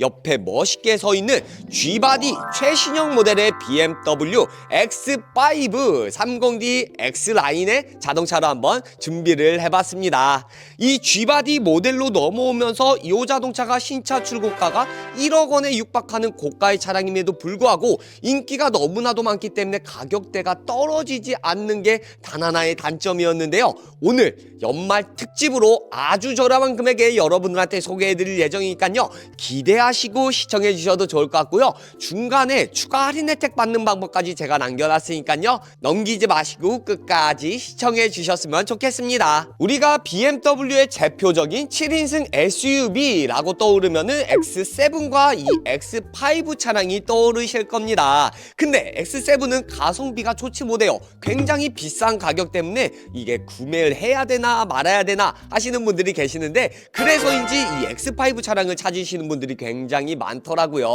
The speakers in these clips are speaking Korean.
옆에 멋있게 서 있는 G바디 최신형 모델의 BMW X5 30D X라인의 자동차로 한번 준비를 해봤습니다. 이 G바디 모델로 넘어오면서 이 자동차가 신차 출고가가 1억 원에 육박하는 고가의 차량임에도 불구하고 인기가 너무나도 많기 때문에 가격대가 떨어지지 않는 게 단 하나의 단점이었는데요. 오늘 연말 특집으로 아주 저렴한 금액에 여러분들한테 소개해드릴 예정이니까요. 기대하 시고 시청해 주셔도 좋을 것 같고요. 중간에 추가 할인 혜택 받는 방법까지 제가 남겨놨으니까요. 넘기지 마시고 끝까지 시청해 주셨으면 좋겠습니다. 우리가 BMW의 대표적인 7인승 SUV라고 떠오르면은 X7과 이 X5 차량이 떠오르실 겁니다. 근데 X7은 가성비가 좋지 못해요. 굉장히 비싼 가격 때문에 이게 구매를 해야 되나 말아야 되나 하시는 분들이 계시는데 그래서인지 이 X5 차량을 찾으시는 분들이 굉장히 많더라고요.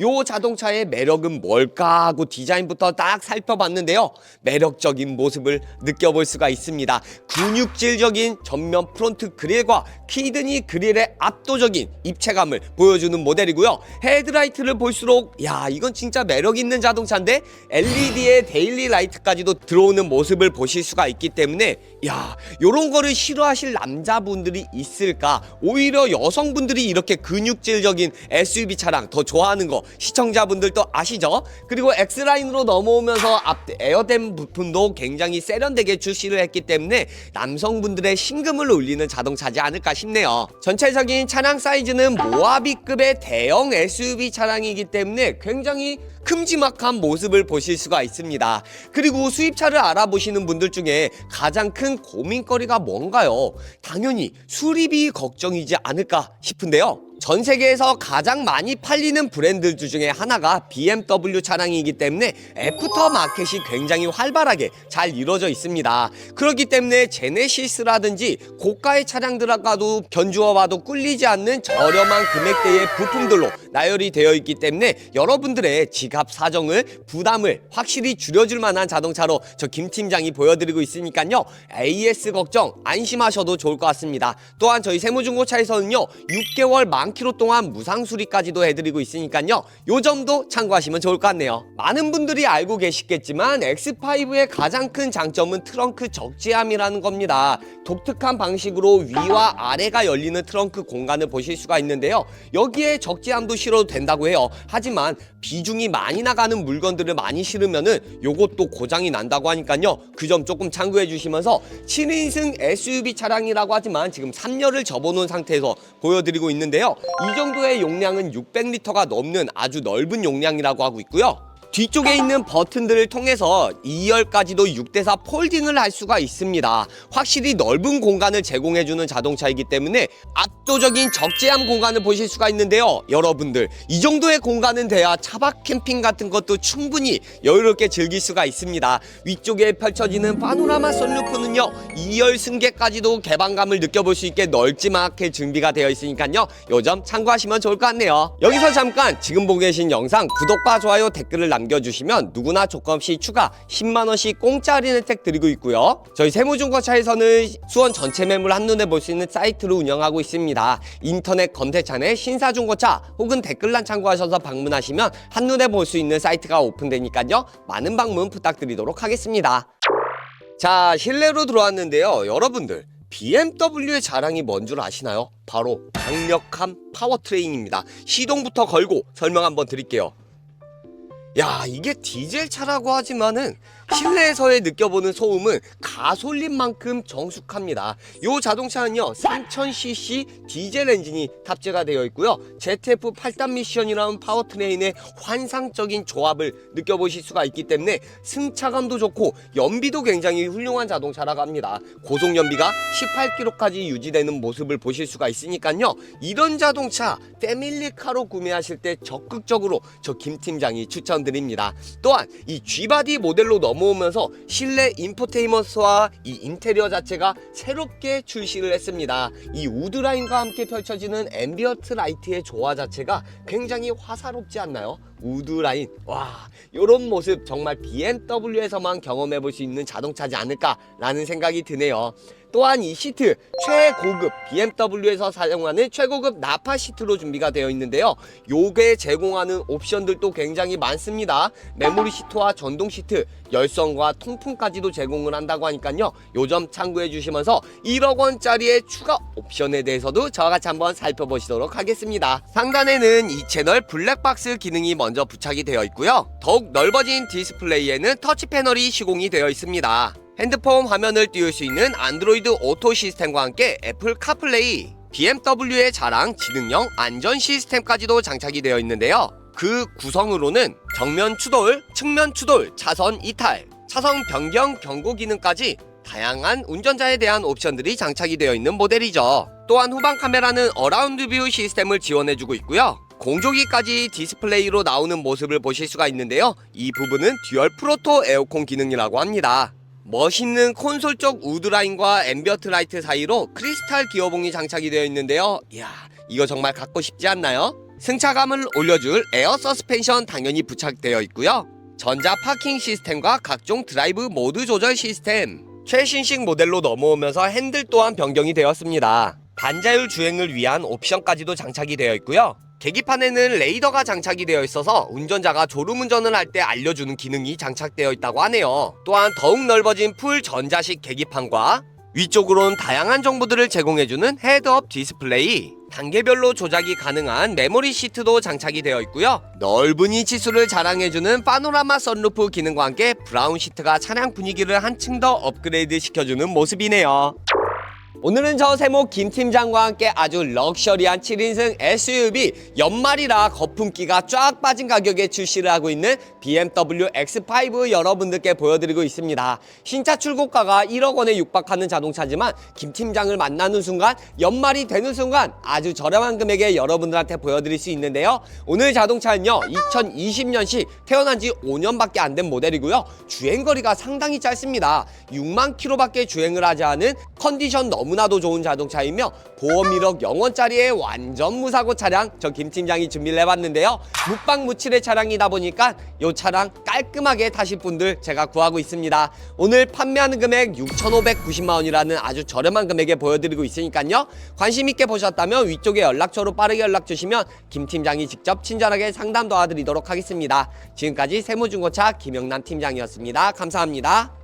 요 자동차의 매력은 뭘까 하고 디자인부터 딱 살펴봤는데요. 매력적인 모습을 느껴볼 수가 있습니다. 근육질적인 전면 프론트 그릴과 키드니 그릴의 압도적인 입체감을 보여주는 모델이고요. 헤드라이트를 볼수록 야 이건 진짜 매력 있는 자동차인데 LED의 데일리 라이트까지도 들어오는 모습을 보실 수가 있기 때문에 야 요런 거를 싫어하실 남자분들이 있을까 오히려 여성분들이 이렇게 근육질적인 SUV 차량 더 좋아하는 거 시청자분들도 아시죠? 그리고 X라인으로 넘어오면서 앞 에어댐 부품도 굉장히 세련되게 출시를 했기 때문에 남성분들의 심금을 울리는 자동차지 않을까 싶네요. 전체적인 차량 사이즈는 모하비급의 대형 SUV 차량이기 때문에 굉장히 큼지막한 모습을 보실 수가 있습니다. 그리고 수입차를 알아보시는 분들 중에 가장 큰 고민거리가 뭔가요? 당연히 수리비 걱정이지 않을까 싶은데요. 전 세계에서 가장 많이 팔리는 브랜드 중에 하나가 BMW 차량이기 때문에 애프터 마켓이 굉장히 활발하게 잘 이루어져 있습니다. 그렇기 때문에 제네시스라든지 고가의 차량들과도 견주어 봐도 꿀리지 않는 저렴한 금액대의 부품들로 나열이 되어 있기 때문에 여러분들의 지갑 사정을 부담을 확실히 줄여줄 만한 자동차로 저 김 팀장이 보여드리고 있으니까요. AS 걱정 안심하셔도 좋을 것 같습니다. 또한 저희 세무중고차에서는요. 6개월 만 킬로 동안 무상 수리까지도 해드리고 있으니까요. 요 점도 참고하시면 좋을 것 같네요. 많은 분들이 알고 계시겠지만 X5의 가장 큰 장점은 트렁크 적재함이라는 겁니다. 독특한 방식으로 위와 아래가 열리는 트렁크 공간을 보실 수가 있는데요. 여기에 적재함도 실어도 된다고 해요. 하지만 비중이 많이 나가는 물건들을 많이 실으면은 요것도 고장이 난다고 하니까요. 그 점 조금 참고해 주시면서 7인승 SUV 차량이라고 하지만 지금 3열을 접어놓은 상태에서 보여드리고 있는데요. 이 정도의 용량은 600리터가 넘는 아주 넓은 용량이라고 하고 있고요. 뒤쪽에 있는 버튼들을 통해서 2열까지도 6대4 폴딩을 할 수가 있습니다. 확실히 넓은 공간을 제공해주는 자동차이기 때문에 압도적인 적재함 공간을 보실 수가 있는데요. 여러분들 이 정도의 공간은 돼야 차박 캠핑 같은 것도 충분히 여유롭게 즐길 수가 있습니다. 위쪽에 펼쳐지는 파노라마 선루프는요. 2열 승객까지도 개방감을 느껴볼 수 있게 넓지막하게 준비가 되어 있으니까요. 요 점 참고하시면 좋을 것 같네요. 여기서 잠깐 지금 보고 계신 영상 구독과 좋아요 댓글을 남겨주시면 누구나 조건 없이 추가 10만 원씩 공짜 할인 혜택 드리고 있고요. 저희 세무중고차에서는 수원 전체 매물 한눈에 볼 수 있는 사이트를 운영하고 있습니다. 인터넷 검색창에 신사중고차 혹은 댓글란 참고하셔서 방문하시면 한눈에 볼 수 있는 사이트가 오픈되니까요. 많은 방문 부탁드리도록 하겠습니다. 자, 실내로 들어왔는데요. 여러분들, BMW의 자랑이 뭔 줄 아시나요? 바로 강력한 파워트레인입니다. 시동부터 걸고 설명 한번 드릴게요. 야, 이게 디젤 차라고 하지만은 실내에서의 느껴보는 소음은 가솔린만큼 정숙합니다. 이 자동차는요 3000cc 디젤 엔진이 탑재가 되어 있고요 ZF 8단 미션이라는 파워트레인의 환상적인 조합을 느껴보실 수가 있기 때문에 승차감도 좋고 연비도 굉장히 훌륭한 자동차라고 합니다. 고속 연비가 18km까지 유지되는 모습을 보실 수가 있으니까요 이런 자동차 패밀리카로 구매하실 때 적극적으로 저 김 팀장이 추천드립니다. 또한 이 G바디 모델로 넘어 오면서 실내 인포테인먼트와 이 인테리어 자체가 새롭게 출시를 했습니다. 이 우드라인과 함께 펼쳐지는 앰비어트 라이트의 조화 자체가 굉장히 화사롭지 않나요? 우드라인 와 이런 모습 정말 BMW에서만 경험해 볼 수 있는 자동차지 않을까 라는 생각이 드네요. 또한 이 시트 최고급 BMW에서 사용하는 최고급 나파 시트로 준비가 되어 있는데요. 요게 제공하는 옵션들도 굉장히 많습니다. 메모리 시트와 전동 시트, 열선과 통풍까지도 제공을 한다고 하니까요. 요점 참고해 주시면서 1억 원짜리의 추가 옵션에 대해서도 저와 같이 한번 살펴보시도록 하겠습니다. 상단에는 이 채널 블랙박스 기능이 먼저 부착이 되어 있고요. 더욱 넓어진 디스플레이에는 터치 패널이 시공이 되어 있습니다. 핸드폰 화면을 띄울 수 있는 안드로이드 오토 시스템과 함께 애플 카플레이, BMW의 자랑 지능형 안전 시스템까지도 장착이 되어 있는데요. 그 구성으로는 정면 추돌, 측면 추돌, 차선 이탈, 차선 변경 경고 기능까지 다양한 운전자에 대한 옵션들이 장착이 되어 있는 모델이죠. 또한 후방 카메라는 어라운드 뷰 시스템을 지원해주고 있고요. 공조기까지 디스플레이로 나오는 모습을 보실 수가 있는데요. 이 부분은 듀얼 프로토 에어컨 기능이라고 합니다. 멋있는 콘솔 쪽 우드라인과 앰비어트 라이트 사이로 크리스탈 기어봉이 장착이 되어 있는데요. 이야, 이거 정말 갖고 싶지 않나요? 승차감을 올려줄 에어 서스펜션 당연히 부착되어 있고요. 전자 파킹 시스템과 각종 드라이브 모드 조절 시스템, 최신식 모델로 넘어오면서 핸들 또한 변경이 되었습니다. 반자율 주행을 위한 옵션까지도 장착이 되어 있고요. 계기판에는 레이더가 장착이 되어 있어서 운전자가 졸음운전을 할 때 알려주는 기능이 장착되어 있다고 하네요. 또한 더욱 넓어진 풀 전자식 계기판과 위쪽으로는 다양한 정보들을 제공해주는 헤드업 디스플레이, 단계별로 조작이 가능한 메모리 시트도 장착이 되어 있고요. 넓은 이치수를 자랑해주는 파노라마 선루프 기능과 함께 브라운 시트가 차량 분위기를 한층 더 업그레이드 시켜주는 모습이네요. 오늘은 저 세모 김 팀장과 함께 아주 럭셔리한 7인승 SUV 연말이라 거품기가 쫙 빠진 가격에 출시를 하고 있는 BMW X5 여러분들께 보여드리고 있습니다. 신차 출고가가 1억 원에 육박하는 자동차지만 김 팀장을 만나는 순간 연말이 되는 순간 아주 저렴한 금액에 여러분들한테 보여드릴 수 있는데요. 오늘 자동차는요 2020년식 태어난 지 5년밖에 안 된 모델이고요. 주행거리가 상당히 짧습니다. 6만 킬로밖에 주행을 하지 않은 컨디션 너무 나도 좋은 자동차이며 보험 1억 0원짜리의 완전 무사고 차량 저 김 팀장이 준비를 해봤는데요. 묵방 무칠의 차량이다 보니까 이 차량 깔끔하게 타실 분들 제가 구하고 있습니다. 오늘 판매하는 금액 6,590만 원이라는 아주 저렴한 금액에 보여드리고 있으니까요. 관심 있게 보셨다면 위쪽에 연락처로 빠르게 연락 주시면 김 팀장이 직접 친절하게 상담 도와드리도록 하겠습니다. 지금까지 세무중고차 김영남 팀장이었습니다. 감사합니다.